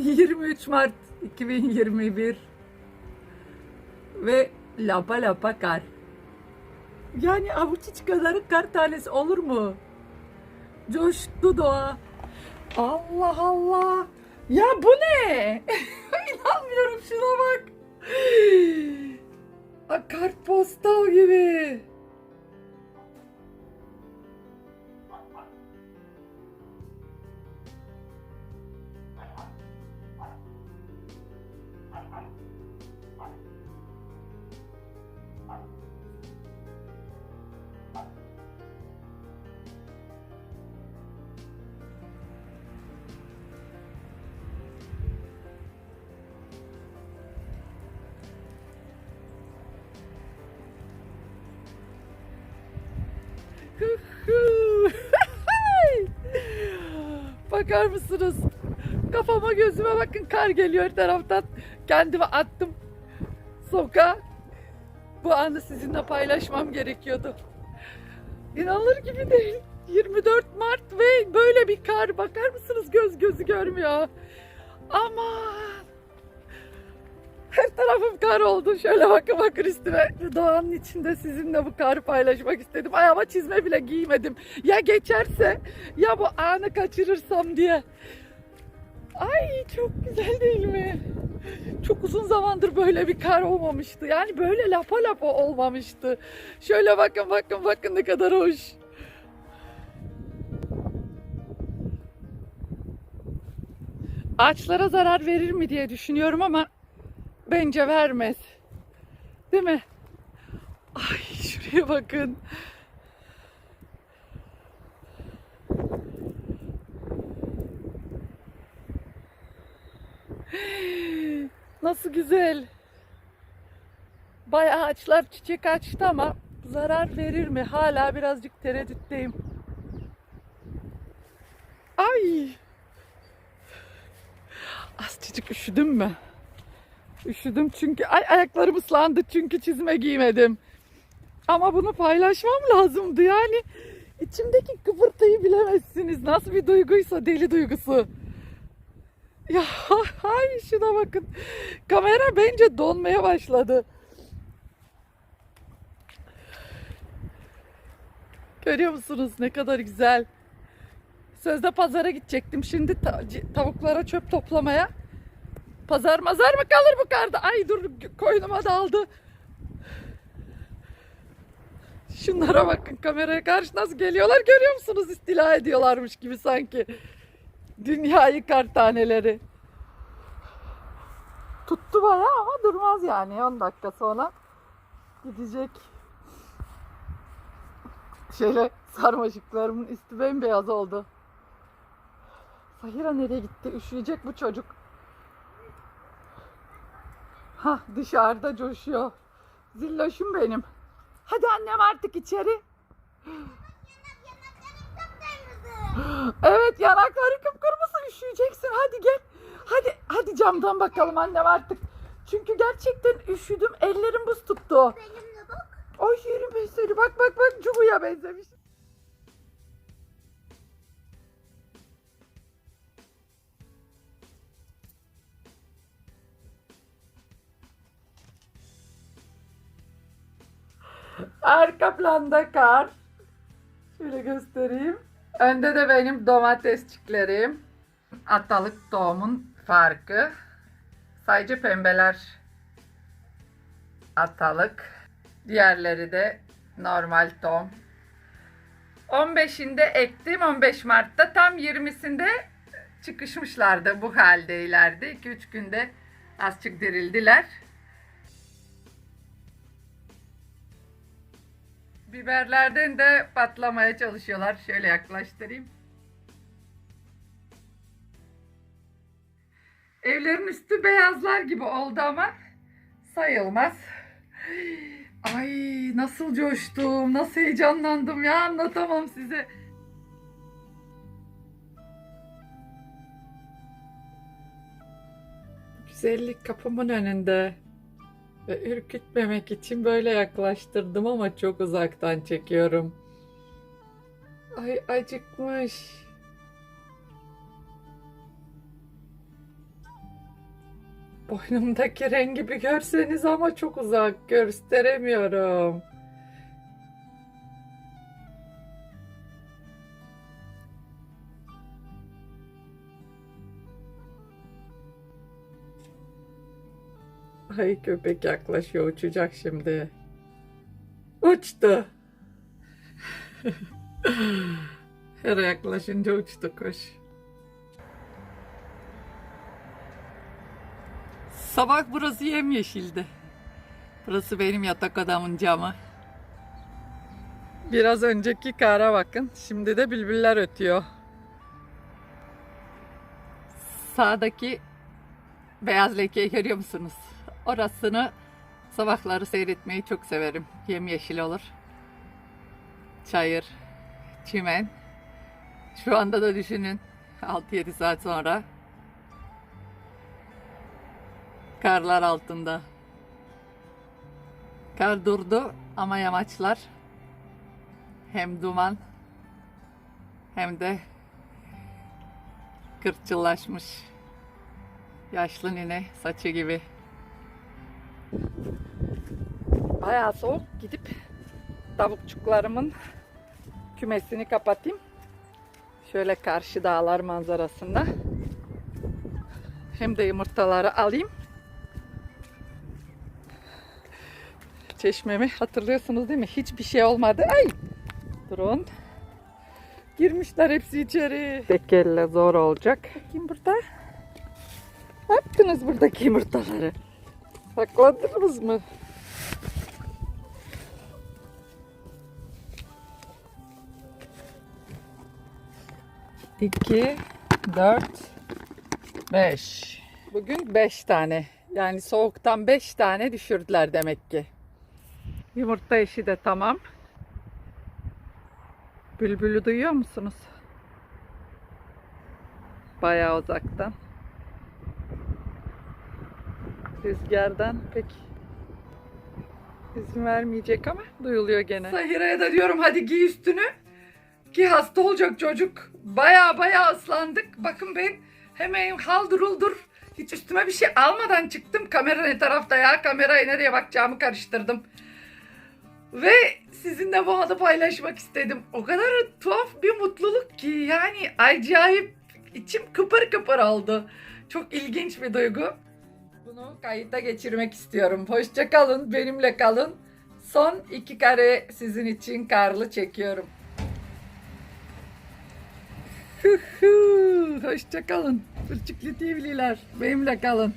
23 Mart 2021 ve lapa lapa kar. Yani avuç içi kadarı kar tanesi olur mu? Coştu doğa. Allah Allah. Ya bu ne? İnanmıyorum şuna bak. Kartpostal gibi. Bakar mısınız? Kafama gözüme bakın kar geliyor taraftan. Kendimi attım sokağa. Bu anı sizinle paylaşmam gerekiyordu. İnanılır gibi değil. 24 Mart ve böyle bir kar. Bakar mısınız göz gözü görmüyor. Aman. Kar oldu. Şöyle bakın bakın üstüme. Doğanın içinde sizinle bu karı paylaşmak istedim. Ayağıma çizme bile giymedim. Ya geçerse ya bu anı kaçırırsam diye. Ay çok güzel değil mi? Çok uzun zamandır böyle bir kar olmamıştı. Yani böyle lapa lapa olmamıştı. Şöyle bakın bakın bakın ne kadar hoş. Ağaçlara zarar verir mi diye düşünüyorum ama bence vermez. Değil mi? Ay şuraya bakın. Nasıl güzel. Bayağı ağaçlar çiçek açtı ama zarar verir mi? Hala birazcık tereddütteyim. Ay. Azıcık üşüdüm mü? Üşüdüm çünkü ay ayaklarım ıslandı çünkü çizme giymedim. Ama bunu paylaşmam lazımdı yani. içimdeki kıpırtıyı bilemezsiniz. Nasıl bir duyguysa deli duygusu. Ya ay şuna bakın. Kamera bence donmaya başladı. Görüyor musunuz ne kadar güzel. Sözde pazara gidecektim. Şimdi tavuklara çöp toplamaya. Pazar mazar mı kalır bu karda? Ay dur koynuma daldı. Şunlara bakın kameraya karşı nasıl geliyorlar görüyor musunuz? İstila ediyorlarmış gibi sanki. Dünyayı kar taneleri. Tuttu bayağı ama durmaz yani 10 dakika sonra gidecek. Şöyle sarmaşıklarımın üstü bembeyaz oldu. Sahira nereye gitti? Üşüyecek bu çocuk. Ha dışarıda coşuyor. Zilloşum benim. Hadi annem artık içeri. Evet yanakları kıpkırmızı üşüyeceksin. Hadi gel. Hadi hadi camdan bakalım annem artık. Çünkü gerçekten üşüdüm. Ellerim buz tuttu. Benimle bak. Ay yerim ben seni. Bak bak bak Cubu'ya benzemiş. Arka planda kar. Şöyle göstereyim. Önde de benim domatesçiklerim. Atalık tohumun farkı. Sadece pembeler atalık. Diğerleri de normal tohum. 15'inde ektim 15 Mart'ta tam 20'sinde çıkışmışlardı bu haldeylerdi. 2-3 günde azıcık dirildiler. Biberlerden de patlamaya çalışıyorlar. Şöyle yaklaştırayım. Evlerin üstü beyazlar gibi oldu ama sayılmaz. Ay nasıl coştum, nasıl heyecanlandım ya anlatamam size. Güzellik kapımın önünde. Ve ürkütmemek için böyle yaklaştırdım ama çok uzaktan çekiyorum. Ay acıkmış. Boynumdaki rengi bir görseniz ama çok uzak gösteremiyorum. Ay köpek yaklaşıyor uçacak şimdi. Uçtu. Her yaklaşınca uçtu kuş. Sabah burası yemyeşildi. Burası benim yatak odamın camı. Biraz önceki kara bakın. Şimdi de bülbüller ötüyor. Sağdaki beyaz lekeyi görüyor musunuz? Orasını sabahları seyretmeyi çok severim. Yemyeşil olur. Çayır, çimen. Şu anda da düşünün 6-7 saat sonra karlar altında. Kar durdu ama yamaçlar hem duman hem de kırçıllaşmış yaşlı nine saçı gibi. Bayağı soğuk gidip tavukçuklarımın kümesini kapatayım. Şöyle karşı dağlar manzarasında. Hem de yumurtaları alayım. Çeşmemi hatırlıyorsunuz değil mi? Hiçbir şey olmadı. Ay! Durun. Girmişler hepsi içeri. Tek elle zor olacak. Bakayım burada. Ne yaptınız buradaki yumurtaları? Sakladınız mı? İki, dört, beş. Bugün beş tane. Yani soğuktan beş tane düşürdüler demek ki. Yumurta işi de tamam. Bülbülü duyuyor musunuz? Bayağı uzaktan. Rüzgardan pek izin vermeyecek ama duyuluyor gene. Sahira'ya da diyorum hadi giy üstünü. Ki hasta olacak çocuk. Baya baya ıslandık. Bakın ben hemen halduruldur. Hiç üstüme bir şey almadan çıktım. Kamera ne tarafta ya? Kamerayı nereye bakacağımı karıştırdım. Ve sizinle bu anı paylaşmak istedim. O kadar tuhaf bir mutluluk ki yani acayip içim kıpır kıpır oldu. Çok ilginç bir duygu. Bunu kayıtta geçirmek istiyorum. Hoşça kalın, benimle kalın. Son iki kare sizin için karlı çekiyorum. Hoşça kalın. Fırçıklı TV'liler. Benimle kalın.